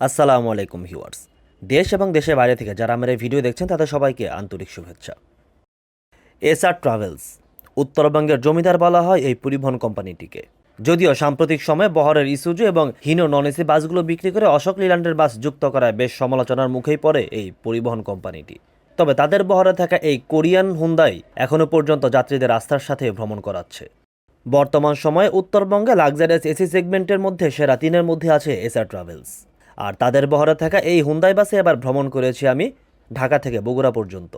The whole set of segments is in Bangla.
আসসালামু আলাইকুম ভিউয়ার্স। দেশ এবং দেশের বাইরে থেকে যারা আমার এই ভিডিও দেখছেন, তাদের সবাইকে আন্তরিক শুভেচ্ছা। এসআর ট্রাভেলস, উত্তরবঙ্গের জমিদার বলা হয় এই পরিবহন কোম্পানিটিকে। যদিও সাম্প্রতিক সময়ে বহরের ইসুজু এবং হিনো নন এসি বাসগুলো বিক্রি করে অশোক লিল্যান্ডের বাস যুক্ত করায় বেশ সমালোচনার মুখেই পড়ে এই পরিবহন কোম্পানিটি। তবে তাদের বহরে থাকা এই কোরিয়ান হুন্দাই এখনও পর্যন্ত যাত্রীদের আস্থার সাথে ভ্রমণ করাচ্ছে। বর্তমান সময়ে উত্তরবঙ্গে লাক্সারিয়াস এসি সেগমেন্টের মধ্যে সেরা তিনের মধ্যে আছে এসআর ট্রাভেলস। আর তাদের বহরে থাকা এই হুন্দাই বাসে এবার ভ্রমণ করেছি আমি ঢাকা থেকে বগুড়া পর্যন্ত।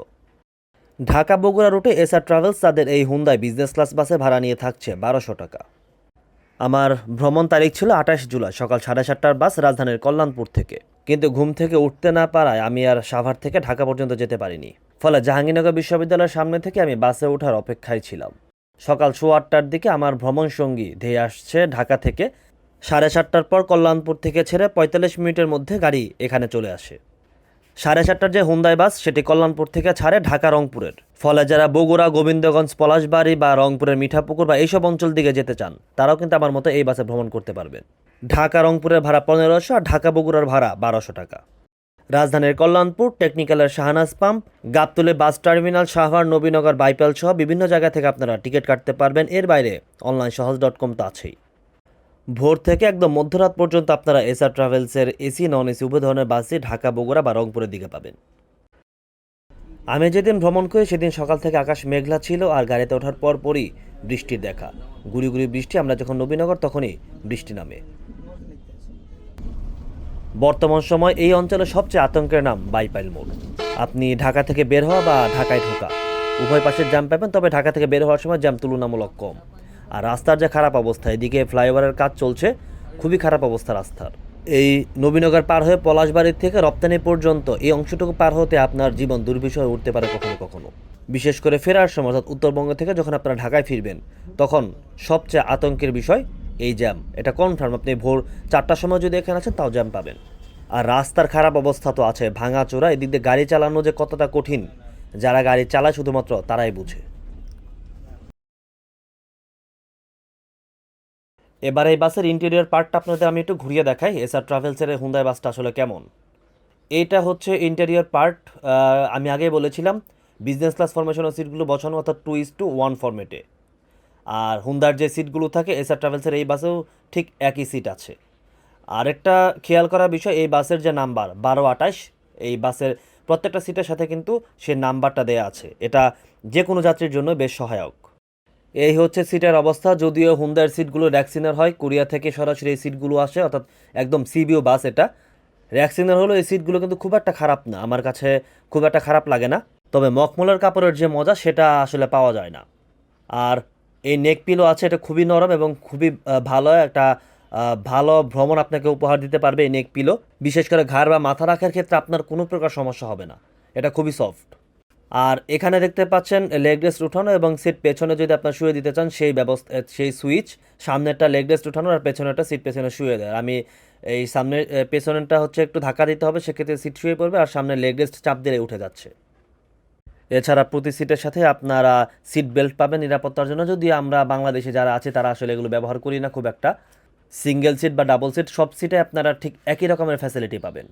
ঢাকা বগুড়া রুটে এসআর ট্রাভেলস তাদের এই হুন্দাই বিজনেস ক্লাস বাসে ভাড়া নিয়ে থাকছে বারোশো টাকা। আমার ভ্রমণ তারিখ ছিল আঠাশ জুলাই সকাল সাড়ে সাতটার বাস রাজধানীর কল্যাণপুর থেকে। কিন্তু ঘুম থেকে উঠতে না পারায় আমি আর সাভার থেকে ঢাকা পর্যন্ত যেতে পারিনি। ফলে জাহাঙ্গীরনগর বিশ্ববিদ্যালয়ের সামনে থেকে আমি বাসে ওঠার অপেক্ষায় ছিলাম। সকাল সোয়া আটটার দিকে আমার ভ্রমণ সঙ্গী ধেয়ে আসছে ঢাকা থেকে সাড়ে সাতটার পর কল্যাণপুর থেকে ছেড়ে পঁয়তাল্লিশ মিনিটের মধ্যে গাড়ি এখানে চলে আসে। সাড়ে সাতটার যে হুন্দাই বাস, সেটি কল্যাণপুর থেকে ছাড়ে ঢাকা রংপুরের। ফলে যারা বগুড়া, গোবিন্দগঞ্জ, পলাশবাড়ি বা রংপুরের মিঠাপুকুর বা এইসব অঞ্চল দিকে যেতে চান, তারাও কিন্তু আমার মতো এই বাসে ভ্রমণ করতে পারবেন। ঢাকা রংপুরের ভাড়া পনেরোশো আর ঢাকা বগুড়ার ভাড়া বারোশো টাকা। রাজধানীর কল্যাণপুর, টেকনিক্যালের শাহনাজ পাম্প, গাবতুলে বাস টার্মিনাল শাহবাগ নবীনগর বাইপাল সহ বিভিন্ন জায়গা থেকে আপনারা টিকিট কাটতে পারবেন। এর বাইরে অনলাইন সহজ ডট কম তো আছেই। ভোর থেকে একদম মধ্যরাত পর্যন্ত আপনারা এসআর ট্রাভেলসের এসি নন এসি উভয় ধরনের বাসই ঢাকা, বগুড়া বা রংপুরের দিকে পাবেন। আমি যেদিন ভ্রমণ করি সেদিন সকাল থেকে আকাশ মেঘলা ছিল আর গাড়িতে ওঠার পর পরই বৃষ্টির দেখা। গুড়ি গুড়ি বৃষ্টি, আমরা যখন নবীনগর তখনই বৃষ্টি নামে। বর্তমান সময় এই অঞ্চলের সবচেয়ে আতঙ্কের নাম বাইপাইল মোড়। আপনি ঢাকা থেকে বের হওয়া বা ঢাকায় ঢোকা। উভয় পাশের জ্যাম পাবেন, তবে ঢাকা থেকে বের হওয়ার সময় জ্যাম তুলনামূলক কম। আর রাস্তার যে খারাপ অবস্থা, এদিকে ফ্লাইওভারের কাজ চলছে, খুবই খারাপ অবস্থা রাস্তার। এই নবীনগর পার হয়ে পলাশবাড়ির থেকে রপ্তানি পর্যন্ত এই অংশটুকু পার হতে আপনার জীবন দুর্বিষয় উঠতে পারে কখনো কখনো। বিশেষ করে ফেরার সময় অর্থাৎ উত্তরবঙ্গ থেকে যখন আপনারা ঢাকায় ফিরবেন, তখন সবচেয়ে আতঙ্কের বিষয় এই জ্যাম। এটা কনফার্ম, আপনি ভোর চারটার সময় যদি এখানে আছেন, তাও জ্যাম পাবেন। আর রাস্তার খারাপ অবস্থা তো আছে ভাঙা চোরা এদিক দিয়ে গাড়ি চালানো যে কতটা কঠিন, যারা গাড়ি চালায় শুধুমাত্র তারাই বুঝে। এবার এই বাসের ইন্টেরিয়র পার্টটা আপনাদের আমি একটু ঘুরিয়ে দেখাই। এসআর ট্রাভেলসের এই হুন্দাই বাসটা আসলে কেমন? এইটা হচ্ছে ইন্টেরিয়র পার্ট আমি আগেই বলেছিলাম বিজনেস ক্লাস ফরমেশনের সিটগুলো বসানো, অর্থাৎ টু ইস টু ওয়ান ফরম্যাটে আর হুন্দার যে সিটগুলো থাকে এসআর ট্রাভেলসের এই বাসেও ঠিক একই সিট আছে। আরেকটা খেয়াল করার বিষয়, এই বাসের যে নাম্বার বারো আঠাশ, এই বাসের প্রত্যেকটা সিটের সাথে কিন্তু সে নাম্বারটা দেয়া আছে। এটা যে কোনো যাত্রীর জন্য বেশ সহায়ক। এই হচ্ছে সিটের অবস্থা। যদিও হুন্দার সিটগুলো র্যাক্সিনের হয় কোরিয়া থেকে সরাসরি এই সিটগুলো আসে, অর্থাৎ একদম সিবিও বাস এটা। র্যাক্সিনের হলো এই সিটগুলো কিন্তু খুব একটা খারাপ না, আমার কাছে খুব একটা খারাপ লাগে না। তবে মখমলের কাপড়ের যে মজা, সেটা আসলে পাওয়া যায় না। আর এই নেক পিলো আছে, এটা খুবই নরম এবং খুবই ভালো, একটা ভালো ভ্রমণ আপনাকে উপহার দিতে পারবে এই নেক পিলো বিশেষ করে ঘাড় বা মাথা রাখার ক্ষেত্রে আপনার কোনো প্রকার সমস্যা হবে না। এটা খুবই সফট আর এখানে দেখতে পাচ্ছেন লেগ রেস্ট উঠানো এবং সিট পেছনে যদি আপনার শুয়ে দিতে চান সেই ব্যবস্থা সেই সুইচ সামনেরটা লেগ রেস্ট উঠানো আর পেছনেরটা সিট পেছনে শুয়ে দেয় আমি এই সামনের আহ, পেছনেরটা হচ্ছে একটু ধাক্কা দিতে হবে সেক্ষেত্রে সিট শুয়ে পড়বে আর সামনে লেগ রেস্ট চাপ দিলে উঠে যাচ্ছে। এছাড়া প্রতি সিটের সাথে আপনারা সিট বেল্ট পাবেন নিরাপত্তার জন্য। যদি আমরা বাংলাদেশে যারা আছে তারা আসলে এগুলো ব্যবহার করি না খুব একটা। সিঙ্গেল সিট বা ডাবল সিট সব সিটে আপনারা ঠিক একই রকমের ফ্যাসিলিটি পাবেন।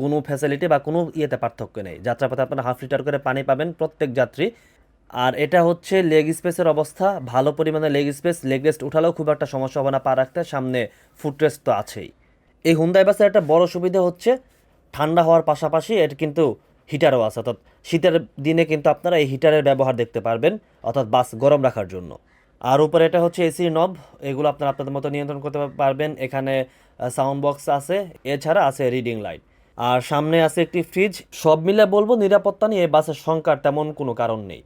কোনো ফ্যাসিলিটি বা কোনো ইয়েতে পার্থক্য নেই। যাত্রাপথে আপনারা হাফ লিটার করে পানি পাবেন প্রত্যেক যাত্রী। আর এটা হচ্ছে লেগ স্পেসের অবস্থা। ভালো পরিমাণে লেগ স্পেস লেগ রেস্ট উঠালেও খুব একটা সমস্যা হবে না পা রাখতে। সামনে ফুটরেস্ট তো আছেই। এই হুন্দাই বাসের একটা বড় সুবিধা হচ্ছে, ঠান্ডা হওয়ার পাশাপাশি এর কিন্তু হিটারও আছে। অর্থাৎ শীতের দিনে কিন্তু আপনারা এই হিটারের ব্যবহার দেখতে পারবেন, অর্থাৎ বাস গরম রাখার জন্য। আর উপরে এটা হচ্ছে এসি নব এগুলো আপনারা আপনাদের মতো নিয়ন্ত্রণ করতে পারবেন। এখানে সাউন্ড বক্স আছে। এছাড়া আছে রিডিং লাইট আর সামনে আছে একটি ফ্রিজ সব মিলে বলব নিরাপত্তা নিয়ে বাসের সংখ্যার তেমন কোনো কারণ নেই।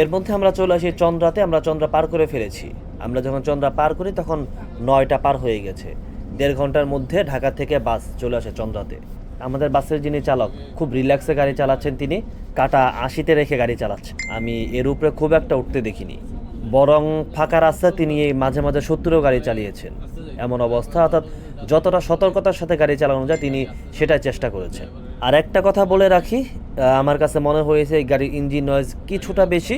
এর মধ্যে আমরা চলে আসি চন্দ্রাতে। আমরা চন্দ্রা পার করে ফেলেছি। আমরা যখন চন্দ্রা পার করি, তখন নয়টা পার হয়ে গেছে। দেড় ঘণ্টার মধ্যে ঢাকা থেকে বাস চলে আসে চন্দ্রাতে। আমাদের বাসের যিনি চালক, খুব রিল্যাক্সে গাড়ি চালাচ্ছেন তিনি। কাটা আশিতে রেখে গাড়ি চালাচ্ছেন। আমি এর উপরে খুব একটা উঠতে দেখিনি। বরং ফাঁকা রাস্তা তিনি এই মাঝে মাঝে সত্তরেও গাড়ি চালিয়েছেন। এমন অবস্থা, অর্থাৎ যতটা সতর্কতার সাথে গাড়ি চালানো যায়, তিনি সেটাই চেষ্টা করেছেন। আর একটা কথা বলে রাখি আমার কাছে মনে হয়েছে এই গাড়ির ইঞ্জিন নয়েজ কিছুটা বেশি।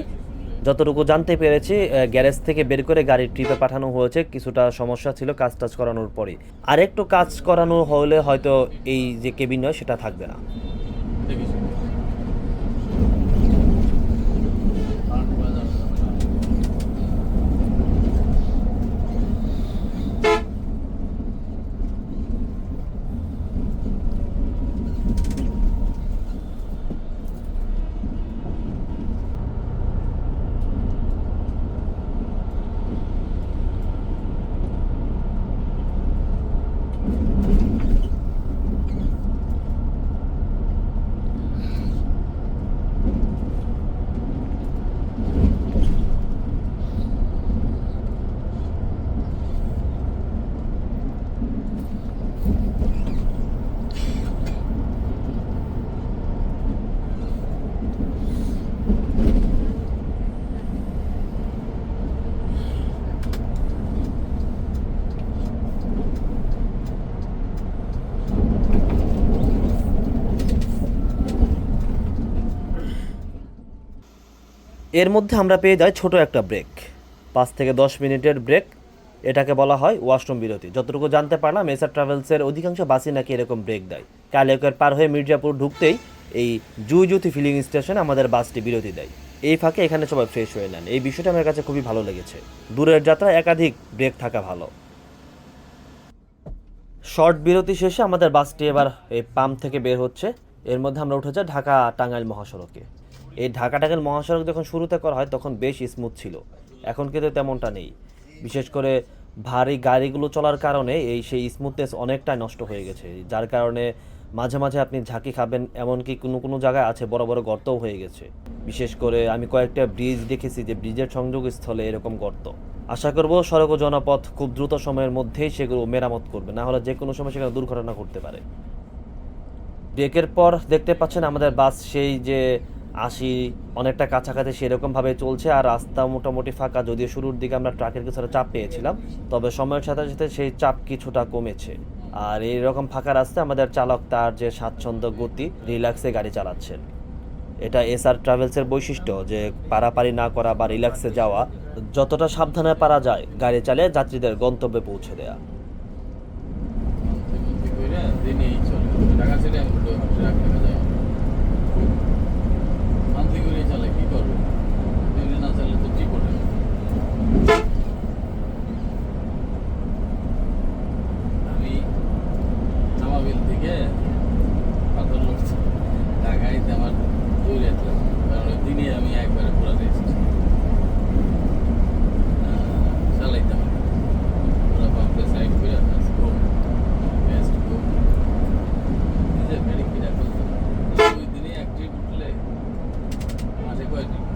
যতটুকু জানতে পেরেছি গ্যারেজ থেকে বের করে গাড়ির ট্রিপে পাঠানো হয়েছে, কিছুটা সমস্যা ছিল কাজ টাজ করানোর পরে আর একটু কাজ করানো হলে হয়তো এই যে কেবিন নয় সেটা থাকবে না। এর মধ্যে আমরা পেয়ে যাই ছোট একটা ব্রেক পাঁচ থেকে দশ মিনিটের ব্রেক এটাকে বলা হয় ওয়াশরুম বিরতি। যতটুকু জানতে পারলাম এসআর ট্রাভেলসের অধিকাংশ বাসই নাকি এরকম ব্রেক দেয়। কালিয়াকৈর পার হয়ে মির্জাপুর ঢুকতেই এই জুইজুতি ফিলিং স্টেশনে আমাদের বাসটি বিরতি দেয়। এই ফাঁকে এখানে সবাই ফ্রেশ হয়ে নেন। এই বিষয়টা আমার কাছে খুবই ভালো লেগেছে। দূরের যাত্রায় একাধিক ব্রেক থাকা ভালো। শর্ট বিরতি শেষে আমাদের বাসটি এবার এই পাম্প থেকে বের হচ্ছে। এর মধ্যে আমরা উঠেছি ঢাকা টাঙ্গাইল মহাসড়কে। এই ঢাকা টাঙ্গাইল মহাসড়ক যখন শুরুতে করা হয়, তখন বেশ স্মুথ ছিল। এখন কিন্তু তেমনটা নেই। বিশেষ করে ভারী গাড়িগুলো চলার কারণে এই সেই স্মুথনেস অনেকটাই নষ্ট হয়ে গেছে। যার কারণে মাঝে মাঝে আপনি ঝাঁকি খাবেন, এমনকি কোনো কোনো জায়গায় আছে বড় বড় গর্তও হয়ে গেছে। বিশেষ করে আমি কয়েকটা ব্রিজ দেখেছি যে ব্রিজের সংযোগস্থলে এরকম গর্ত। আশা করব সড়ক ও জনপথ খুব দ্রুত সময়ের মধ্যেই সেগুলো মেরামত করবে, না হলে যে কোনো সময় সেখানে দুর্ঘটনা ঘটতে পারে। ব্রেকের পর দেখতে পাচ্ছেন আমাদের বাস সেই যে আশি অনেকটা কাছাকাছি সেরকমভাবে চলছে আর রাস্তা মোটামুটি ফাঁকা, যদিও শুরুর দিকে আমরা ট্রাকের কিছুটা চাপ পেয়েছিলাম, তবে সময়ের সাথে সাথে সেই চাপ কিছুটা কমেছে। আর এইরকম ফাঁকা রাস্তায় আমাদের চালক তার যে স্বাচ্ছন্দ্য গতি, রিল্যাক্সে গাড়ি চালাচ্ছেন। এটা এসআর ট্রাভেলসের বৈশিষ্ট্য যে পারাপারি না করা বা রিল্যাক্সে যাওয়া, যতটা সাবধানে পারা যায় গাড়ি চালিয়ে যাত্রীদের গন্তব্যে পৌঁছে দেয়া। দিনেই চলে টাকা ছেড়ে আমি তো ট্রাক টাকা যাওয়া মান্থলি করে চলে কি করবে দিনে না চালে তো ঠিক ওঠে না। আমি নামাবিল থেকে পাথর লোক ঢাকাইতে আমার দৌড়ে যেতাম কারণ ওই দিনে আমি একবারে পুরো রেস্ট চালাইতাম পুরো পাম্পে সাইড করে ঘুম রেস্ট ঘুম নিজে ভেড়ি কিনা করতাম ওই দিনে এক ট্রিপ উঠলে মাসে কয় ট্রিপ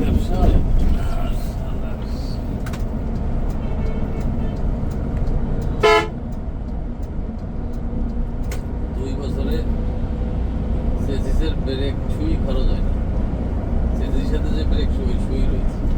ব্যবসা দুই বছরে সেজিসের ব্রেক সুই ভালো যায় না সেটির সাথে যে ব্রেক ছুঁই সুই রয়েছে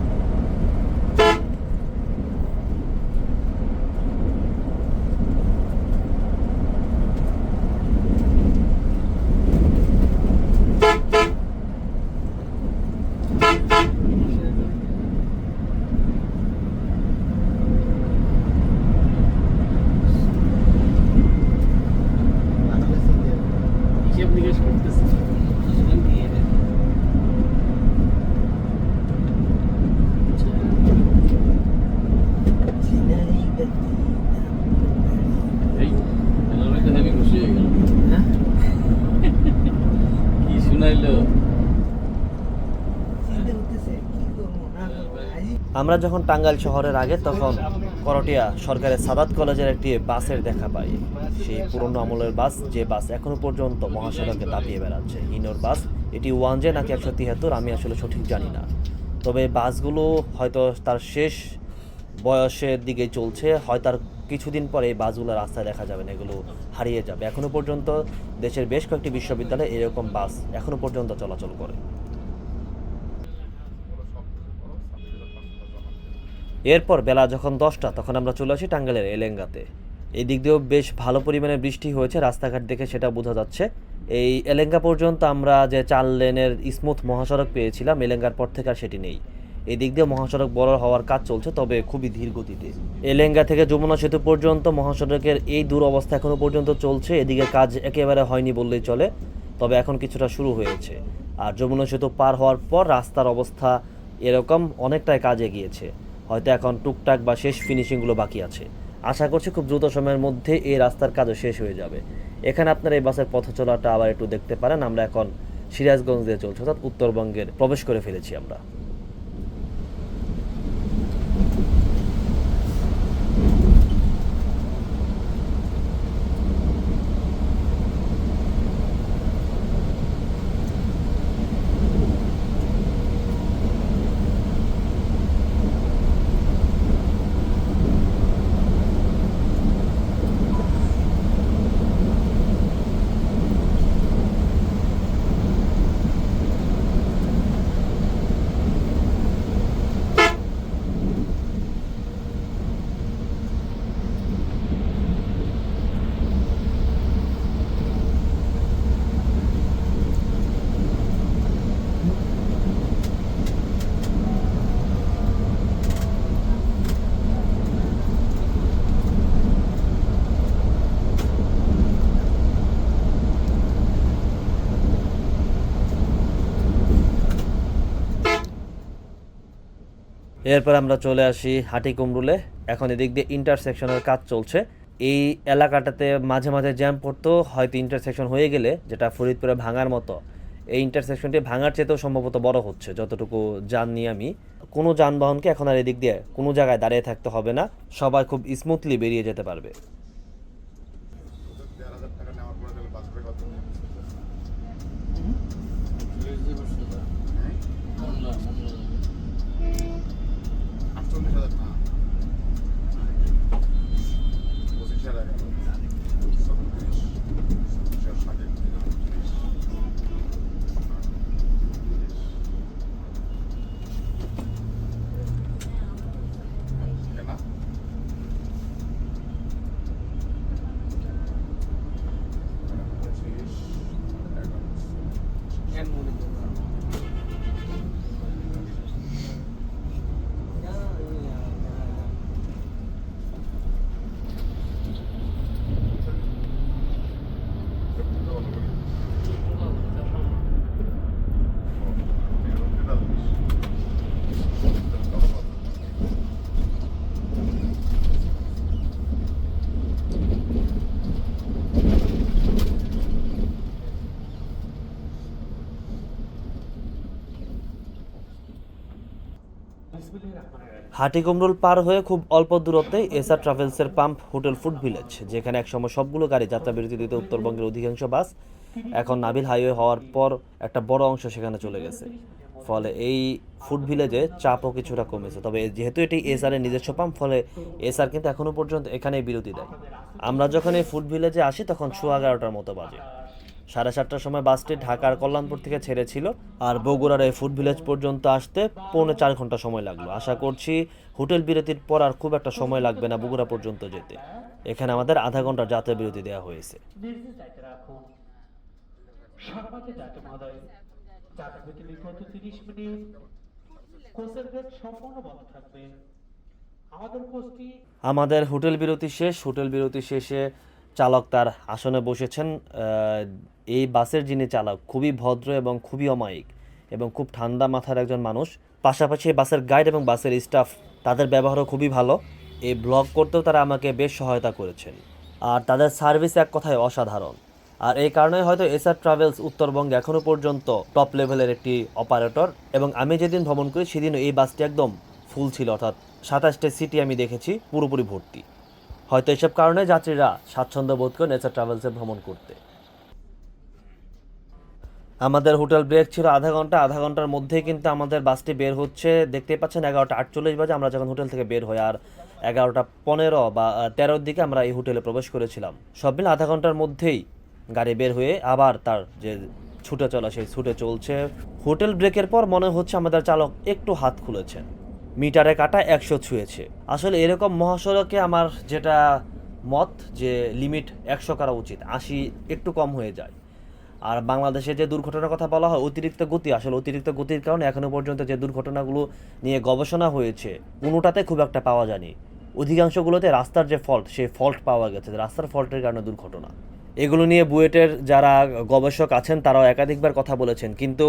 আমরা যখন টাঙ্গাইল শহরের আগে, তখন করটিয়া সরকারের সাদাত কলেজের একটি বাসের দেখা পাই। সেই পুরনো আমলের বাস, যে বাস এখনও পর্যন্ত মহাসড়কে দাপিয়ে বেড়াচ্ছে। ইনোর বাস, এটি ওয়ান জে নাকি একশো তিয়াত্তর আমি আসলে সঠিক জানি না। তবে বাসগুলো হয়তো তার শেষ বয়সের দিকে চলছে, হয় তার কিছুদিন পরে এই বাসগুলো রাস্তায় দেখা যাবে না, এগুলো হারিয়ে যাবে। এখনও পর্যন্ত দেশের বেশ কয়েকটি বিশ্ববিদ্যালয়ে এরকম বাস এখনও পর্যন্ত চলাচল করে। এরপর বেলা যখন দশটা, তখন আমরা চলে আসি টাঙ্গাইলের এলেঙ্গাতে। এই দিক দিয়েও বেশ ভালো পরিমাণে বৃষ্টি হয়েছে, রাস্তাঘাট দেখে সেটা বোঝা যাচ্ছে। এই এলেঙ্গা পর্যন্ত আমরা যে চার লেনের স্মুথ মহাসড়ক পেয়েছিলাম, এলেঙ্গার পর থেকে আর সেটি নেই। এই দিক দিয়ে মহাসড়ক বড় হওয়ার কাজ চলছে, তবে খুবই ধীর গতিতে। এলেঙ্গা থেকে যমুনা সেতু পর্যন্ত মহাসড়কের এই দূর অবস্থা এখনও পর্যন্ত চলছে, এদিকে কাজ একেবারে হয়নি বললেই চলে, তবে এখন কিছুটা শুরু হয়েছে। আর যমুনা সেতু পার হওয়ার পর রাস্তার অবস্থা এরকম, অনেকটাই কাজ এগিয়েছে। হয়তো এখন টুকটাক বা শেষ ফিনিশিংগুলো বাকি আছে। আশা করছি খুব দ্রুত সময়ের মধ্যে এই রাস্তার কাজও শেষ হয়ে যাবে। এখানে আপনারা এই বাসের পথ চলাটা আবার একটু দেখতে পারেন। আমরা এখন সিরাজগঞ্জ দিয়ে চলছি, অর্থাৎ উত্তরবঙ্গের প্রবেশ করে ফেলেছি আমরা। এরপর আমরা চলে আসি হাটি কুমরুলে এখন এদিক দিয়ে ইন্টারসেকশনের কাজ চলছে। এই এলাকাটাতে মাঝে মাঝে জ্যাম পড়তো, হয়তো ইন্টারসেকশন হয়ে গেলে, যেটা ফরিদপুরে ভাঙার মতো। এই ইন্টারসেকশনটি ভাঙার চেয়েতেও সম্ভবত বড় হচ্ছে, যতটুকু জানি আমি। কোনো যানবাহনকে এখন আর এদিক দিয়ে কোনো জায়গায় দাঁড়িয়ে থাকতে হবে না। সবাই খুব স্মুথলি বেরিয়ে যেতে পারবে দেড় হাজার টাকা নেওয়ার পরে তাহলে পাঁচ টাকা কত মোংলা মোংলা আটচল্লিশ হাজার না পঁচিশ হাজার এগারো ছত্রিশ ছত্রিশ আর ষাট একত্রিশ কেনা পঁচিশ এগারো হাটি কুমরুল পার হয়ে খুব অল্প দূরত্বে এসআর ট্রাভেলসের পাম্প হোটেল ফুড ভিলেজ, যেখানে একসময় সবগুলো গাড়ি যাত্রা বিরতি দিতে উত্তরবঙ্গের অধিকাংশ বাস এখন নাবিল হাইওয়ে হওয়ার পর একটা বড় অংশ সেখানে চলে গেছে। ফলে এই ফুড ভিলেজে চাপও কিছুটা কমেছে। তবে যেহেতু এটি এসআর এর নিজস্ব পাম্প, ফলে এসআর কিন্তু এখনও পর্যন্ত এখানেই বিরতি দেয়। আমরা যখন এই ফুড ভিলেজে আসি, তখন সোয়া এগারোটার মতো বাজে। সাড়ে সাতটার সময় বাসটি ঢাকার কল্যাণপুর থেকে ছেড়েছিল আর বগুড়ার এই ফুড ভিলেজ পর্যন্ত আসতে পৌনে চার ঘণ্টা সময় লাগল। আশা করছি হোটেল বিরতির পর আর খুব একটা সময় লাগবে না বগুড়া পর্যন্ত যেতে। এখানে আমাদের আধা ঘণ্টার যাত্রা বিরতি দেওয়া হয়েছে। আমাদের হোটেল বিরতি শেষ। হোটেল বিরতি শেষে চালক তার আসনে বসেছেন এই বাসের যিনি চালক, খুবই ভদ্র এবং খুবই অমায়িক এবং খুব ঠান্ডা মাথার একজন মানুষ। পাশাপাশি এই বাসের গাইড এবং বাসের স্টাফ তাদের ব্যবহারও খুবই ভালো। এই ব্লগ করতেও তারা আমাকে বেশ সহায়তা করেছেন। আর তাদের সার্ভিস এক কথায় অসাধারণ। আর এই কারণে হয়তো এসআর ট্রাভেলস উত্তরবঙ্গে এখনও পর্যন্ত টপ লেভেলের একটি অপারেটর এবং আমি যেদিন ভ্রমণ করি সেদিন এই বাসটি একদম ফুল ছিল। অর্থাৎ সাতাশটা সিটি আমি দেখেছি, পুরোপুরি ভর্তি। হয়তো এসব কারণে যাত্রীরা স্বাচ্ছন্দ্য বোধ করেন এসআর ট্রাভেলসে ভ্রমণ করতে। আমাদের হোটেল ব্রেক ছিল আধা ঘণ্টা, আধা ঘণ্টার মধ্যেই কিন্তু আমাদের বাসটি বের হচ্ছে। দেখতেই পাচ্ছেন, এগারোটা আটচল্লিশ বাজে, আমরা যখন হোটেল থেকে বের হই, আর এগারোটা পনেরো বা তেরোর দিকে আমরা এই হোটেলে প্রবেশ করেছিলাম। সব মিলে আধা ঘণ্টার মধ্যেই গাড়ি বের হয়ে আবার তার যে ছুটে চলা, সেই ছুটে চলছে। হোটেল ব্রেকের পর মনে হচ্ছে আমাদের চালক একটু হাত খুলেছেন মিটারে কাটা একশো ছুঁয়েছে। আসলে এরকম মহাসড়কে আমার যেটা মত যে লিমিট একশো করা উচিত, আশি একটু কম হয়ে যায়। আর বাংলাদেশে যে দুর্ঘটনার কথা বলা হয়, অতিরিক্ত গতি, আসলে অতিরিক্ত গতির কারণে এখনও পর্যন্ত যে দুর্ঘটনাগুলো নিয়ে গবেষণা হয়েছে, কোনোটাতে খুব একটা পাওয়া যায়নি। অধিকাংশগুলোতে রাস্তার যে ফল্ট সেই ফল্ট পাওয়া গেছে, রাস্তার ফল্টের কারণে দুর্ঘটনা। এগুলো নিয়ে বুয়েটের যারা গবেষক আছেন, তারাও একাধিকবার কথা বলেছেন, কিন্তু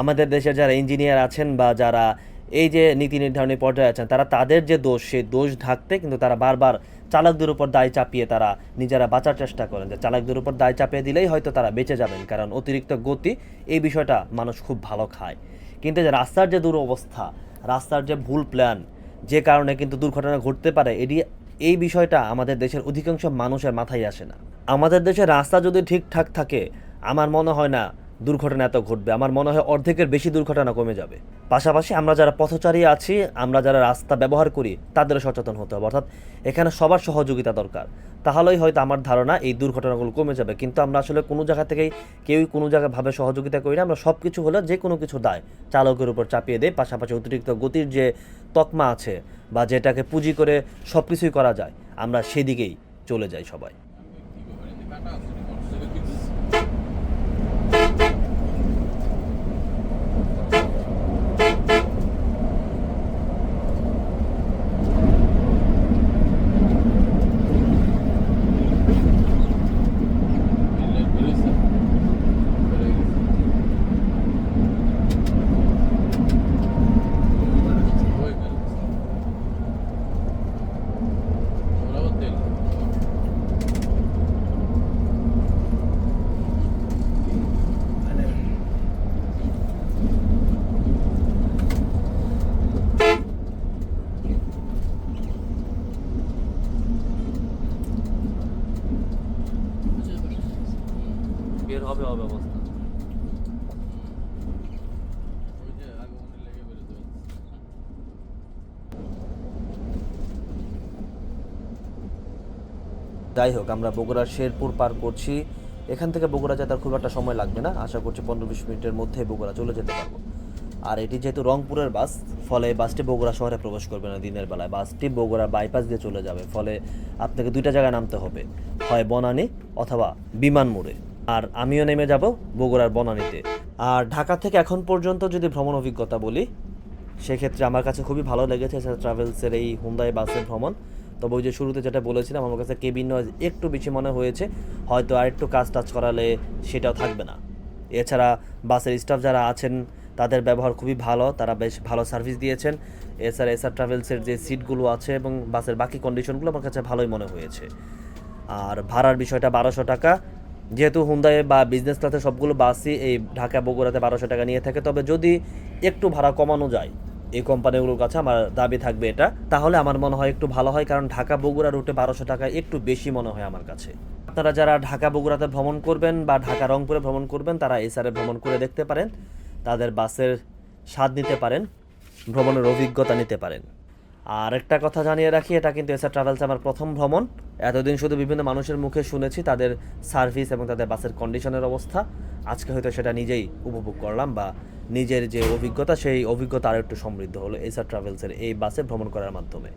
আমাদের দেশের যারা ইঞ্জিনিয়ার আছেন বা যারা এই যে নীতি নির্ধারণী পর্যায়ে আছেন, তারা তাদের যে দোষ, সেই দোষ ঢাকতে কিন্তু তারা বারবার চালকদের উপর দায় চাপিয়ে তারা নিজেরা বাঁচার চেষ্টা করেন। যে চালকদের উপর দায় চাপিয়ে দিলেই হয়তো তারা বেঁচে যাবেন, কারণ অতিরিক্ত গতি এই বিষয়টা মানুষ খুব ভালো খায়। কিন্তু যে রাস্তার যে দুরবস্থা, রাস্তার যে ভুল প্ল্যান যে কারণে কিন্তু দুর্ঘটনা ঘটতে পারে, এটি, এই বিষয়টা আমাদের দেশের অধিকাংশ মানুষের মাথায় আসে না। আমাদের দেশের রাস্তা যদি ঠিকঠাক থাকে, আমার মনে হয় না দুর্ঘটনা এত ঘটবে। আমার মনে হয় অর্ধেকের বেশি দুর্ঘটনা কমে যাবে। পাশাপাশি আমরা যারা পথচারী আছি, আমরা যারা রাস্তা ব্যবহার করি, তাদেরও সচেতন হতে হবে। অর্থাৎ এখানে সবার সহযোগিতা দরকার। তাহলেই হয়তো আমার ধারণা এই দুর্ঘটনাগুলো কমে যাবে। কিন্তু আমরা আসলে কোনো জায়গা থেকেই কেউই কোনো জায়গায় ভাবে সহযোগিতা করি না। আমরা সব কিছু হলে যে কোনো কিছু দায় চালকের উপর চাপিয়ে দেয় পাশাপাশি অতিরিক্ত গতির যে তকমা আছে বা যেটাকে পুঁজি করে সব কিছুই করা যায়, আমরা সেদিকেই চলে যাই সবাই কি ব্যাপার এতে কাটা আছে মোটরসাইকেল কিন্তু Inlet বেরোইছে? বেরোয় গেছে। ওই বেরোচ্ছে। ওরাও তেল বের হবে হবে অবস্থা যাই হোক, আমরা বগুড়ার শেরপুর পার করছি। এখান থেকে বগুড়া যেতে খুব একটা সময় লাগবে না। আশা করছি পনেরো বিশ মিনিটের মধ্যে বগুড়া চলে যেতে পারব। আর এটি যেহেতু রংপুরের বাস, ফলে বাসটি বগুড়া শহরে প্রবেশ করবে না দিনের বেলায়। বাসটি বগুড়া বাইপাস দিয়ে চলে যাবে, ফলে আপনাকে দুইটা জায়গায় নামতে হবে। হয় বনানী অথবা বিমান মোড়ে আর আমিও নেমে যাব বগুড়ার বনানীতে। আর ঢাকা থেকে এখন পর্যন্ত যদি ভ্রমণ অভিজ্ঞতা বলি, সেক্ষেত্রে আমার কাছে খুবই ভালো লেগেছে ট্রাভেলসের এই হুন্দাই বাসের ভ্রমণ। তবে ওই যে শুরুতে যেটা বলেছিলাম, আমার কাছে কেবিন নয়েজ একটু বেশি মনে হয়েছে, হয়তো আর একটু কাজ টাজ করালে সেটাও থাকবে না। এছাড়া বাসের স্টাফ যারা আছেন, তাদের ব্যবহার খুবই ভালো, তারা বেশ ভালো সার্ভিস দিয়েছেন। এছাড়া এসআর ট্রাভেলসের যে সিটগুলো আছে এবং বাসের বাকি কন্ডিশনগুলো আমার কাছে ভালোই মনে হয়েছে। আর ভাড়ার বিষয়টা বারোশো টাকা যেহেতু হুন্দায় বা বিজনেস ক্লাসে সবগুলো বাসই এই ঢাকা বগুড়াতে বারোশো টাকা নিয়ে থাকে, তবে যদি একটু ভাড়া কমানো যায়, এই কোম্পানিগুলোর কাছে আমার দাবি থাকবে এটা, তাহলে আমার মনে হয় একটু ভালো হয়, কারণ ঢাকা বগুড়া রুটে বারোশো টাকা একটু বেশি মনে হয় আমার কাছে। আপনারা যারা ঢাকা বগুড়াতে ভ্রমণ করবেন বা ঢাকা রংপুরে ভ্রমণ করবেন, তারা এসআরে ভ্রমণ করে দেখতে পারেন, তাদের বাসের স্বাদ নিতে পারেন, ভ্রমণের অভিজ্ঞতা নিতে পারেন। আর একটা কথা জানিয়ে রাখি, এটা কিন্তু এসআর ট্রাভেলস আমার প্রথম ভ্রমণ। এতদিন শুধু বিভিন্ন মানুষের মুখে শুনেছি তাদের সার্ভিস এবং তাদের বাসের কন্ডিশনের অবস্থা। আজকে হয়তো সেটা নিজেই উপভোগ করলাম বা নিজের যে অভিজ্ঞতা, সেই অভিজ্ঞতা আরও একটু সমৃদ্ধ হলো এসআর ট্রাভেলসের এই বাসে ভ্রমণ করার মাধ্যমে।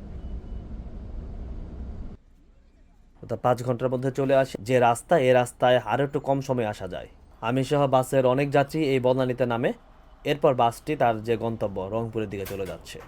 তো পাঁচ ঘণ্টার মধ্যে চলে আসে। যে রাস্তা এই রাস্তায় আরও একটু কম সময়ে আসা যায়। আমি সহ বাসের অনেক যাত্রী এই বনানীতে নামে। এরপর বাসটি তার যে গন্তব্য রংপুরের দিকে চলে যাচ্ছে।